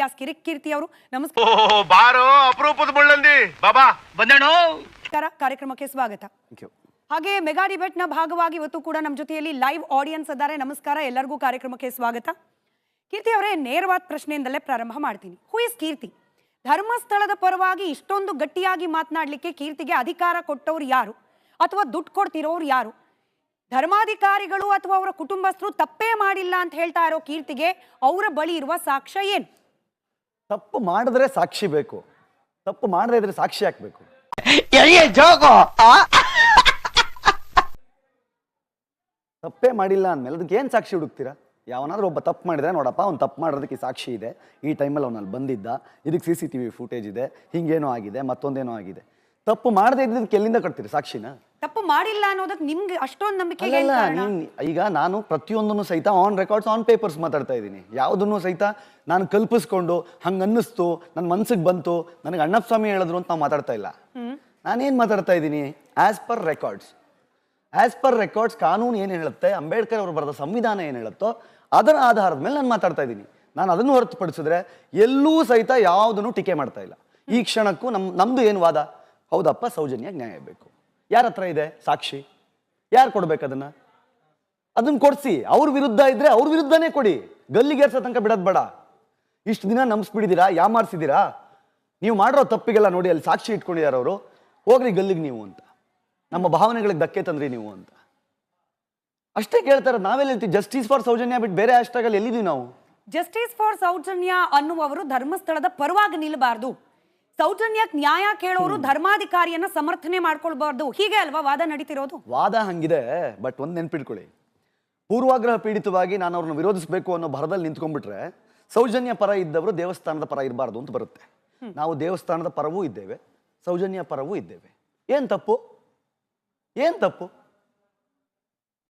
As ಕಿರಿಕ್ ಕೀರ್ತಿ ಅವರು? ನಮಸ್ಕಾರ. ಓ ಬಾರೋ ಅಪರೂಪದ ಮುಳ್ಳಂದಿ. ಬಾಬಾ ಬಂದಣ್ಣ. ಕಾರ್ಯಕ್ರಮಕ್ಕೆ ಸ್ವಾಗತ. ಥ್ಯಾಂಕ್ ಯು ಹಾಗೆ ಮೆಗಾ ಡಿಬೇಟ್ನ ಭಾಗವಾಗಿ ಇವತ್ತು ಕೂಡ ನಮ್ಮ ಜೊತೆಯಲ್ಲಿ ಲೈವ್ ಆಡಿಯನ್ಸ್ ಇದ್ದಾರೆ. ನಮಸ್ಕಾರ ಎಲ್ಲರಿಗೂ ಕಾರ್ಯಕ್ರಮಕ್ಕೆ ಸ್ವಾಗತ. ಕೀರ್ತಿ ಅವರೇ ನೇರವಾದ ಪ್ರಶ್ನೆಯಿಂದಲೇ ಪ್ರಾರಂಭ ಮಾಡ್ತೀನಿ. Who is Keerthi? ಧರ್ಮಸ್ಥಳದ ಪರವಾಗಿ ಇಷ್ಟೊಂದು ಗಟ್ಟಿಯಾಗಿ ಮಾತನಾಡಲಿಕ್ಕೆ ಕೀರ್ತಿಗೆ ಅಧಿಕಾರ ಕೊಟ್ಟವ್ರು ಯಾರು? ಅಥವಾ ದುಡ್ಡು ಕೊಡ್ತಿರೋರು ಯಾರು? ಧರ್ಮಾಧಿಕಾರಿಗಳು ಅಥವಾ ಅವರ ಕುಟುಂಬಸ್ಥರು ತಪ್ಪೇ ಮಾಡಿಲ್ಲ ಅಂತ ಹೇಳ್ತಾ ಇರೋ ಕೀರ್ತಿಗೆ ಅವರ ಬಳಿ ಇರುವ ಸಾಕ್ಷ್ಯ ಏನು? ತಪ್ಪು ಮಾಡಿದ್ರೆ ಸಾಕ್ಷಿ ಬೇಕು. ತಪ್ಪು ಮಾಡದೇ ಇದ್ರೆ ಸಾಕ್ಷಿ ಹಾಕ್ಬೇಕು. ತಪ್ಪೇ ಮಾಡಿಲ್ಲ ಅಂದ್ಮೇಲೆ ಅದಕ್ಕೆ ಏನು ಸಾಕ್ಷಿ ಹುಡುಕ್ತೀರಾ? ಯಾವನಾದ್ರೂ ಒಬ್ಬ ತಪ್ಪು ಮಾಡಿದ್ರೆ ನೋಡಪ್ಪ ಅವ್ನು ತಪ್ಪು ಮಾಡೋದಕ್ಕೆ ಸಾಕ್ಷಿ ಇದೆ. ಈ ಟೈಮಲ್ಲಿ ಅವನಲ್ಲಿ ಬಂದಿದ್ದ. ಇದಕ್ಕೆ C C T V footage ಇದೆ. ಹಿಂಗೇನೋ ಆಗಿದೆ ಮತ್ತೊಂದೇನೋ ಆಗಿದೆ. ತಪ್ಪು ಮಾಡದೇ ಇದ್ದಿದ್ದಕ್ಕೆ ಎಲ್ಲಿಂದ ಕಟ್ತೀರಿ ಸಾಕ್ಷಿನ? ತಪ್ಪು ಮಾಡಿಲ್ಲ ಅನ್ನೋದಕ್ಕೆ ನಿಮ್ಗೆ ಅಷ್ಟೊಂದು ನಂಬಿಕೆ ನೀನ್ ಈಗ ನಾನು ಪ್ರತಿಯೊಂದನ್ನು ಸಹಿತ ಆನ್ ರೆಕಾರ್ಡ್ಸ್ ಆನ್ ಪೇಪರ್ಸ್ ಮಾತಾಡ್ತಾ ಇದ್ದೀನಿ. ಯಾವುದನ್ನು ಸಹಿತ ನಾನು ಕಲ್ಪಿಸ್ಕೊಂಡು ಹಂಗೆ ಅನ್ನಿಸ್ತು ನನ್ನ ಮನ್ಸಿಗೆ ಬಂತು ನನಗೆ ಅಣ್ಣಪ್ಪ ಸ್ವಾಮಿ ಹೇಳಿದ್ರು ಅಂತ ನಾವು ಮಾತಾಡ್ತಾ ಇಲ್ಲ. ನಾನೇನು ಮಾತಾಡ್ತಾ ಇದ್ದೀನಿ? As per records as per records ಕಾನೂನು ಏನು ಹೇಳುತ್ತೆ ಅಂಬೇಡ್ಕರ್ ಅವರು ಬರೆದ ಸಂವಿಧಾನ ಏನು ಹೇಳುತ್ತೋ ಅದರ ಆಧಾರದ ಮೇಲೆ ನಾನು ಮಾತಾಡ್ತಾ ಇದ್ದೀನಿ. ನಾನು ಅದನ್ನು ಹೊರತುಪಡಿಸಿದ್ರೆ ಎಲ್ಲೂ ಸಹಿತ ಯಾವುದನ್ನು ಟೀಕೆ ಮಾಡ್ತಾ ಇಲ್ಲ. ಈ ಕ್ಷಣಕ್ಕೂ ನಮ್ ನಮ್ದು ಏನು ವಾದ? ಹೌದಪ್ಪ ಸೌಜನ್ಯ ನ್ಯಾಯ ಬೇಕು. ಯಾರ ಹತ್ರ ಇದೆ ಸಾಕ್ಷಿ? ಯಾರು ಕೊಡ್ಬೇಕು ಅದನ್ನ? ಅದನ್ನ ಕೊಡ್ಸಿ. ಅವ್ರ ವಿರುದ್ಧ ಇದ್ರೆ ಅವ್ರ ವಿರುದ್ಧನೇ ಕೊಡಿ. ಗಲ್ಲಿಗೇರ್ಸೋ ತನಕ ಬಿಡೋದು ಬೇಡ. ಇಷ್ಟು ದಿನ ನಂಬಿಸ್ಬಿಡಿದೀರಾ ಯಾಮಾರ್ಸಿದ್ದೀರಾ ನೀವು ಮಾಡಿರೋ ತಪ್ಪಿಗೆಲ್ಲ ನೋಡಿ ಅಲ್ಲಿ ಸಾಕ್ಷಿ ಇಟ್ಕೊಂಡಿದ್ದಾರೆ ಅವರು. ಹೋಗ್ರಿ ಗಲ್ಲಿಗೆ ನೀವು ಅಂತ. ನಮ್ಮ ಭಾವನೆಗಳಿಗೆ ಧಕ್ಕೆ ತಂದ್ರಿ ನೀವು ಅಂತ. ಅಷ್ಟೇ ಕೇಳ್ತಾರೆ ನಾವೆಲ್ಲ ಜಸ್ಟಿಸ್ ಫಾರ್ ಸೌಜನ್ಯ ಬಿಟ್ಟು ಬೇರೆ ಅಲ್ಲಿ ಎಲ್ಲಿದ್ದೀವಿ ನಾವು? ಜಸ್ಟಿಸ್ ಫಾರ್ ಸೌಜನ್ಯ ಅನ್ನುವವರು ಧರ್ಮಸ್ಥಳದ ಪರವಾಗಿ ನಿಲ್ಲಬಾರ್ದು ಸೌಜನ್ಯಕ್ಕೆ ನ್ಯಾಯ ಕೇಳೋರು ಧರ್ಮಾಧಿಕಾರಿಯನ್ನ ಸಮರ್ಥನೆ ಮಾಡ್ಕೊಳ್ಬಾರ್ದು. ಹೀಗೆ ಅಲ್ವಾ ವಾದ ನಡೀತಿರೋದು? ವಾದ ಹಂಗಿದೆ ಬಟ್ ಒಂದ್ ನೆನ್ಪಿಟ್ಕೊಳ್ಳಿ. ಪೂರ್ವಾಗ್ರಹ ಪೀಡಿತವಾಗಿ ನಾನು ಅವ್ರನ್ನ ವಿರೋಧಿಸಬೇಕು ಅನ್ನೋ ಭರದಲ್ಲಿ ನಿಂತ್ಕೊಂಡ್ಬಿಟ್ರೆ ಸೌಜನ್ಯ ಪರ ಇದ್ದವರು ದೇವಸ್ಥಾನದ ಪರ ಇರಬಾರ್ದು ಅಂತ ಬರುತ್ತೆ. ನಾವು ದೇವಸ್ಥಾನದ ಪರವೂ ಇದ್ದೇವೆ ಸೌಜನ್ಯ ಪರವೂ ಇದ್ದೇವೆ. ಏನ್ ತಪ್ಪು? ಏನ್ ತಪ್ಪು?